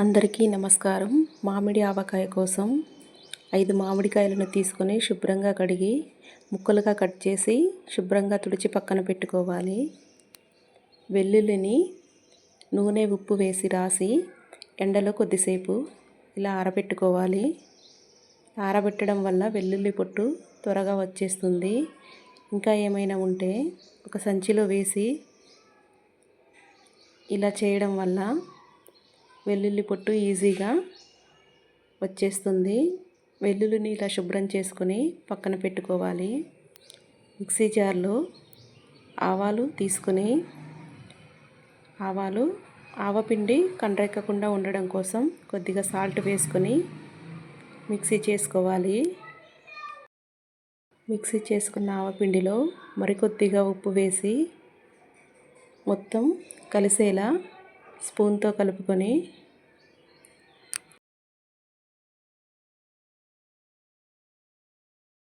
అందరికీ నమస్కారం. మామిడి ఆవకాయ కోసం ఐదు మామిడికాయలను తీసుకొని శుభ్రంగా కడిగి ముక్కలుగా కట్ చేసి శుభ్రంగా తుడిచి పక్కన పెట్టుకోవాలి. వెల్లుల్లిని నూనె ఉప్పు వేసి రాసి ఎండలో కొద్దిసేపు ఇలా ఆరబెట్టుకోవాలి. ఆరబెట్టడం వల్ల వెల్లుల్లి పొట్టు త్వరగా వచ్చేస్తుంది. ఇంకా ఏమైనా ఉంటే ఒక సంచిలో వేసి ఇలా చేయడం వల్ల వెల్లుల్లి పొట్టు ఈజీగా వచ్చేస్తుంది. వెల్లుల్లిని ఇలా శుభ్రం చేసుకొని పక్కన పెట్టుకోవాలి. మిక్సీ జార్లో ఆవాలు తీసుకొని ఆవాలు ఆవపిండి కండ్రెక్కకుండా ఉండడం కోసం కొద్దిగా సాల్ట్ వేసుకొని మిక్సీ చేసుకోవాలి. మిక్సీ చేసుకున్న ఆవపిండిలో మరికొద్దిగా ఉప్పు వేసి మొత్తం కలిసేలా స్పూన్తో కలుపుకొని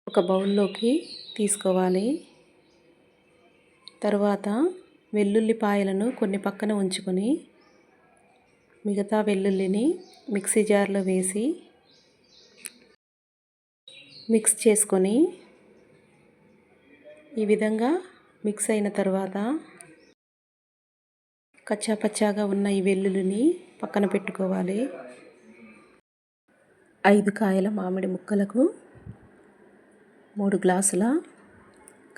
ఒక బౌల్లోకి తీసుకోవాలి. తరువాత వెల్లుల్లిపాయలను కొన్ని పక్కన ఉంచుకొని మిగతా వెల్లుల్లిని మిక్సీ జార్లో వేసి మిక్స్ చేసుకొని ఈ విధంగా మిక్స్ అయిన తర్వాత కచ్చాపచ్చాగా ఉన్న ఈ వెల్లుల్లిని పక్కన పెట్టుకోవాలి. ఐదు కాయల మామిడి ముక్కలకు మూడు గ్లాసుల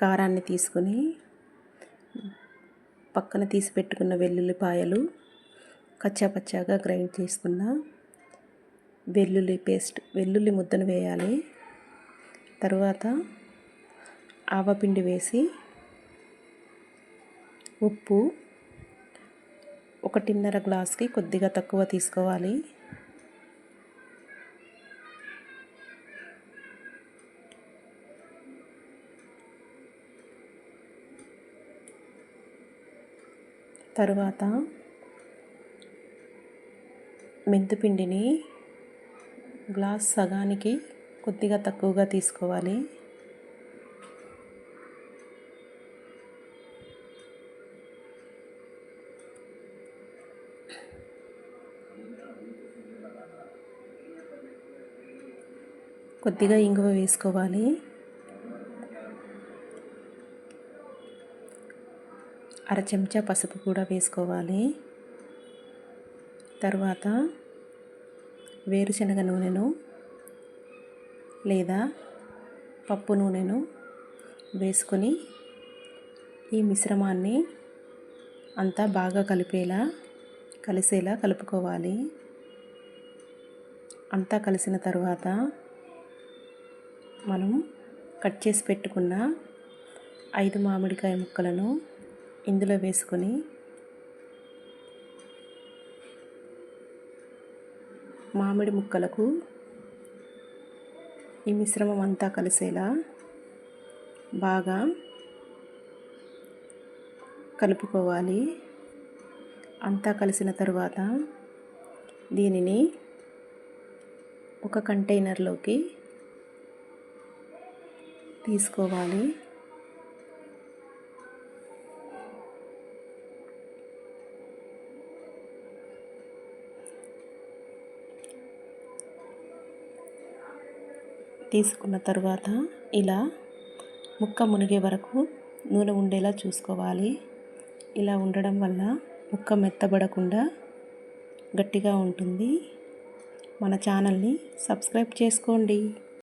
కారాన్ని తీసుకొని పక్కన తీసి పెట్టుకున్న వెల్లుల్లిపాయలు కచ్చాపచ్చాగా గ్రైండ్ చేసుకున్న వెల్లుల్లి పేస్ట్ వెల్లుల్లి ముద్దను వేయాలి. తర్వాత ఆవపిండి వేసి ఉప్పు ఒకటిన్నర గ్లాస్కి కొద్దిగా తక్కువ తీసుకోవాలి. తరువాత మెంతిపిండిని గ్లాస్ సగానికి కొద్దిగా తక్కువగా తీసుకోవాలి. కొద్దిగా ఇంగువ వేసుకోవాలి. అర చెంచా పసుపు కూడా వేసుకోవాలి. తర్వాత వేరుశనగ నూనెను లేదా పప్పు నూనెను వేసుకొని ఈ మిశ్రమాన్ని అంతా బాగా కలిపేలా కలిసేలా కలుపుకోవాలి. అంతా కలిసిన తర్వాత మనం కట్ చేసి పెట్టుకున్న ఐదు మామిడికాయ ముక్కలను ఇందులో వేసుకొని మామిడి ముక్కలకు ఈ మిశ్రమం అంతా కలిసేలా బాగా కలుపుకోవాలి. అంతా కలిసిన తరువాత దీనిని ఒక కంటైనర్లోకి తీసుకోవాలి. తీసుకున్న తర్వాత ఇలా ముక్క మునిగే వరకు నూనె ఉండేలా చూసుకోవాలి. ఇలా ఉండడం వల్ల ముక్క మెత్తబడకుండా గట్టిగా ఉంటుంది. మన ఛానల్ని సబ్స్క్రైబ్ చేసుకోండి.